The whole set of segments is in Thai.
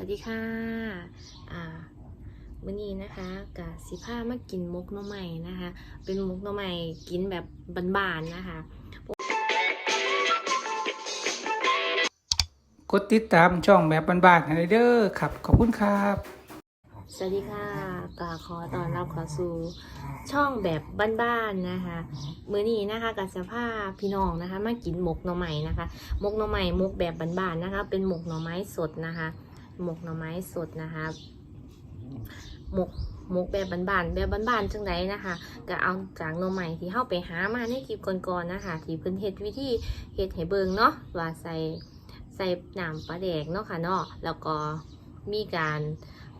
วัสดีค่ะ อ่าวันนี้นะคะกับสิผ้ามากินมกหน้อใหม่นะคะ เป็นมกหน้อใหม่กินแบบบานๆนะคะ กดติดตามช่องแบบบ้านๆให้เด้อครับ ขอบคุณครับ สวัสดีค่ะกาขอต้อนรับเข้าสู่ช่องแบบบ้านๆนะคะ มื้อนี้นะคะกับสภาพพี่น้องนะคะ มากินหมกหน่อไม้นะคะหมกหน่อไม้หมกแบบบ้านๆนะคะ เป็นหมกหน่อไม้สดนะคะ หมกหน่อไม้สดนะคะหมกหมกแบบบานๆแบบบานๆจังไดนะคะก็เอาจากหน่อไม้ที่เข้าไปหามาในคลิปก่อนๆนะคะ ที่เพิ่นเฮ็ดวิธีเฮ็ดให้เบิงเนาะว่าใส่ใส่น้ำปลาแดกเนาะค่ะเนาะแล้วก็มีการ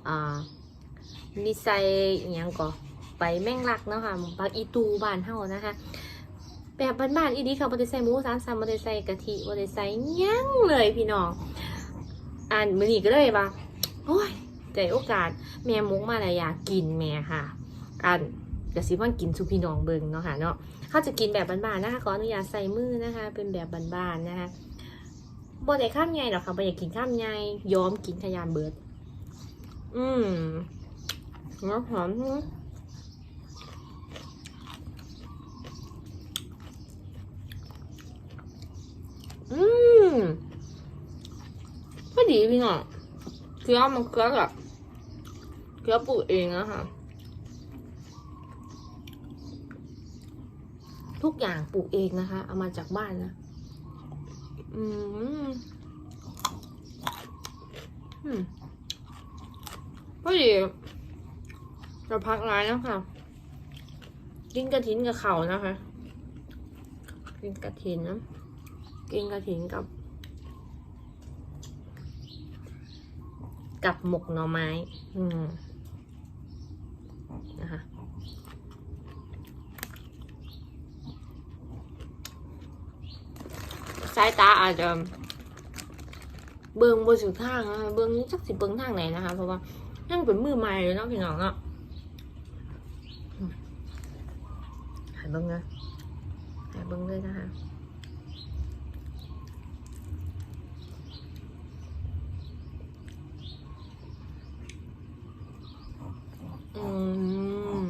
อ่ามีใส่อหยังก็ไปแม่งลักเนาะค่ะผักอีตูบานเฮานะคะแบบบ้านๆอีดีค่ะบ่ได้ใส่หมูสามสันบ่ได้ใส่กะทิบ่ได้ใส่ยังเลยพี่น้อง อ่านมือนี้ก็เลยว่าโอ้ยใจโอกาสแม่มุกมาล้วอยากกินแม่ค่ะ อันก็สิว่ากินสุพี่น้องเบิงเนาะค่ะเนาะเขาจะกินแบบบานๆนะคะขออนุญาตใส่มือนะคะ เป็นแบบบานๆนะคะบ่ได้ข้ามใหญ่หรอกค่ะบ่อยากกินข้ามใหญ่ยอมกินขยานเบิด อืม nó hổm nữa Ừm Cái gì vậy nè Kéo mà kéo là Kéo bụi ền á hả ทุกอย่างปลูกเองนะคะ เอามาจากบ้านนะ อืมอืมพอดีจะพักร้านแล้วค่ะกินกระถินกับเขานะคะ กินกระถินนะ กินกระถินกับ กับหมกหน่อไม้ อืมนะคะสายตาอาจจะเบิ่งบนสุดทางเบิ่งจักสิเบิ่งทางไหนนะคะ เพราะว่ายังเป็นมือใหม่เลยเนาะพี่น้องเนาะหายเบิ้งนะหายเบิ้งเลยนะคะ อืม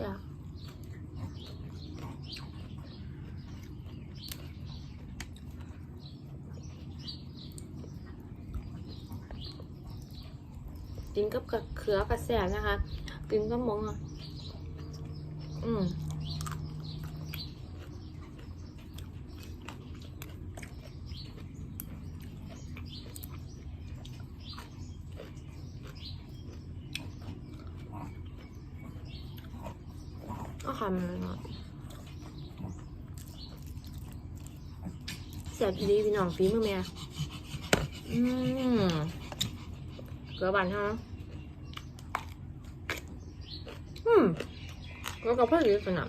จ้ะกินกับกับเขือกระแสนะคะ กินกับมงอะ อืม คำเลยเนาะแสบอีดีพี่น้องฟีมือแม่อืมเกลือบานฮะอืมเกลือกับเพื่อนดีสนับ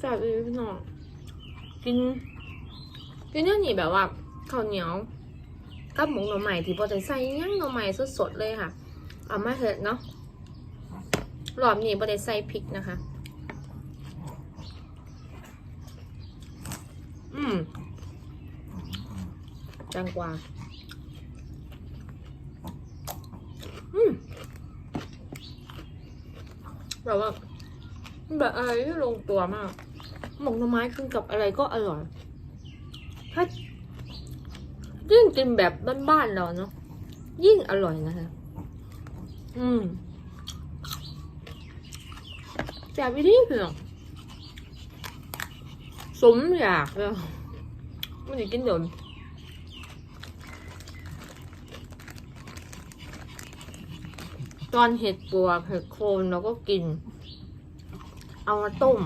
แสบอีดีพี่น้องกิน กินเนี่ยนี่แบบว่าข้าวเหนียวกับหมูหน่อใหม่ที่พอจะใส่หยังหน่อใหม่สดๆเลยค่ะ เอามาเถอะเนาะรอบนี้พอได้ใส่พริกนะคะ อืมจังกว่าอืมแบบว่าแบบอะไรที่ลงตัวมาก หมกหน่อไม้กินกับอะไรก็อร่อย ถ้ายิ่งกินแบบบ้านๆเราเนาะยิ่งอร่อยนะคะ อืมแจ่บอีดีเพียงสมอยากเลยไม่ได้กินโดนตอนเห็ดปวกเห็ดโคนเราก็กิน เอามาต้ม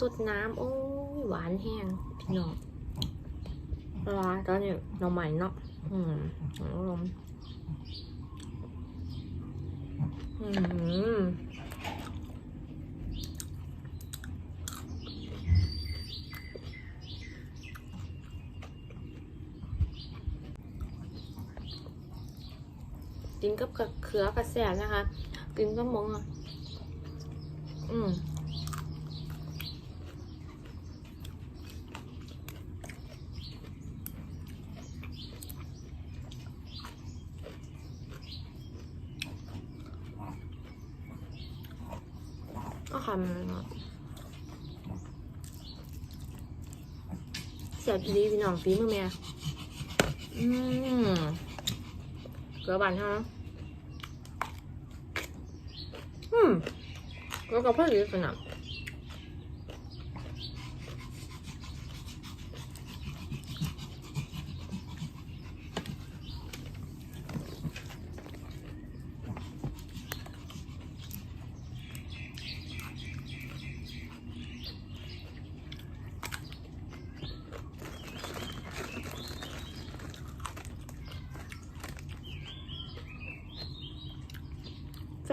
สดน้ำโอ้ยหวานแห้งพี่น้องปลาร้าตอนนี้หน่อใหม่เนาะอืมลมอืมกินกับกับเขือกระแสนะคะ กินก็มองอะ อืม ความเสียบอีหลีพี่น้องฟีมือแม่อืมเกลือบานฮะอืมแล้วก็พอดีขนาด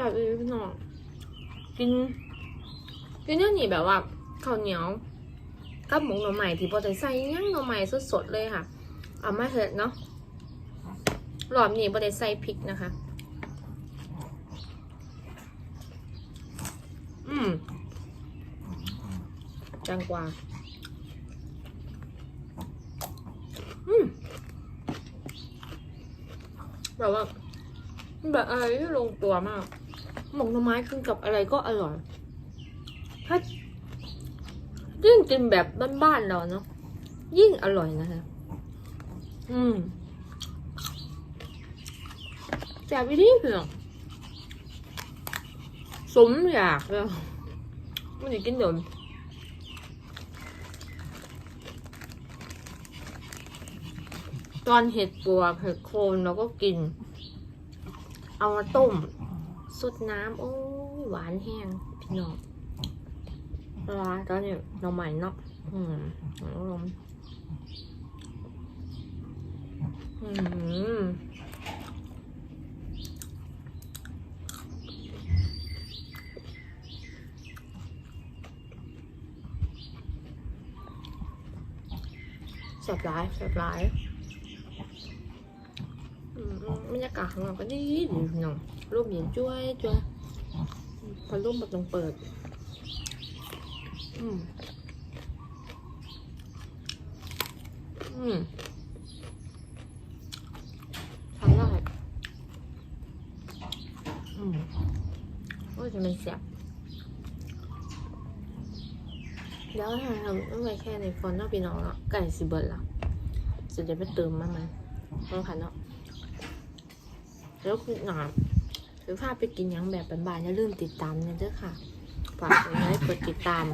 บอีหลีพี่น้องกินกินเนี่ยนี่แบบว่าข้าวเหนียวกับหมูหน่อใหม่ที่พอใส่หยังหน่อใหม่สดๆเลยค่ะ เอามาเถอะเนาะรอบนี้พอได้ใส่พริกนะคะ อืมจังกว่า อืมแบบว่าแบบอะไรที่ลงตัวมาก หมกหน่อไม้คือกับอะไรก็อร่อย ถ้ายิ่งกินแบบบ้านๆเราเนาะยิ่งอร่อยนะคะอืมแจ่บวิธีเพียงสมอยากเลยไม่ได้กินเดิมตอนเห็ดปัวเห็ดโคนเราก็กิน เอามาต้ม สดน้ำโอ้ยหวานแห้งพี่น้องปลาร้าตอนนี้น้องใหม่เนาะอืมลมอืมแสบร้ายแสบร้ายอืมบรรยากาศของเราก็ดีดีพี่น้อง ร่มเย็นจ้วยจ้วยพัดลมแบบต้องเปิด อืม อืมทำได้อืมโอ้ยจะเป็นเสียบแล้วทำทำต้องไปแค่ในฟอนต์เนอกพี่น้องเนาะไก่สิเบิร์ดละจะได้ไปเติมมาไหมต้องขันเนาะแล้วคือหนา หรือพาไปกินหยังแบบบานๆอย่าลืมติดตามเนี่ยเด้อค่ะฝากกดไลค์กดติดตาม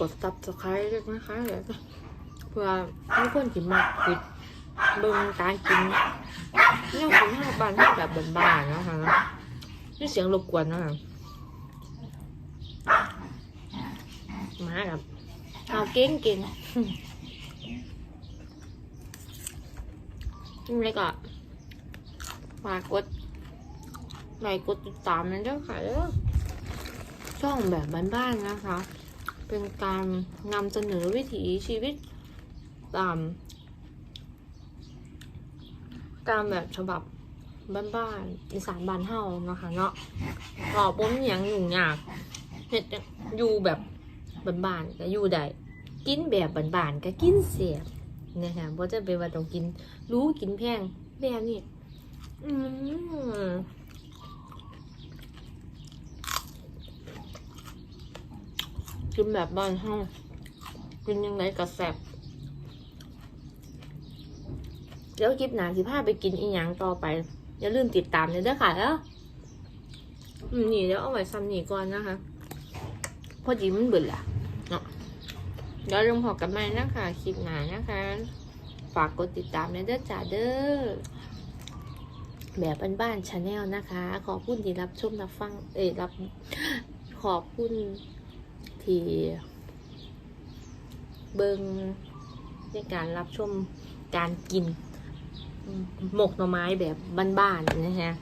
กด subscribe ด้วยนะคะเดี๋ยวเพื่อให้คนกินมากคิดเบิ่งการกินเนี่ยกินห้าบานให้แบบบานๆนะคะนี่เสียงรบกวนนะคะมากับเอาเก่งเก่งนี่ก็ ฝากกดไลค์กดติดตามนั่นด้วยค่ะเด้อช่องแบบบ้านๆนะคะ เป็นการนำเสนอวิถีชีวิตตามตามแบบฉบับบ้านๆอีสานบ้านเฮานะคะเนาะก็บ่มีหยังยุ่งยากเฮ็ดอยู่แบบบ้านๆก็อยู่ได้กินแบบบ้านๆก็กินเสียบนะคะบ่จะเป็นว่าต้องกินรู้กินแพงแบบนี้ อืมกินแบบบ้านเฮากินยังไงก็แซ่บเดี๋ยวคลิปหนาสิพาไปกินอีหยังต่อไป อย่าลืมติดตามเลยเด้อค่ะแล้วอืมนี่เดี๋ยวเอาไว้ซ้ำนี่ก่อนนะคะ พอดีมันเบื่อละเนาะเดี๋ยวลงพอกันใหม่นะคะคลิปหนานะคะ ฝากกดติดตามเลยด้อจ้าเด้อ แบบบ้านๆชาแนลนะคะ ขอบคุณที่รับชมรับฟัง เอ้รับขอบคุณที่เบิงในการรับชมการกิน หมกหน่อไม้แบบบ้านๆนะฮะ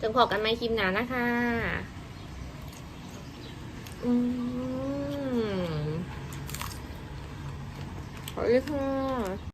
จนพอกันไหมคลิปหนานะคะอืมขอบคุณค่ะ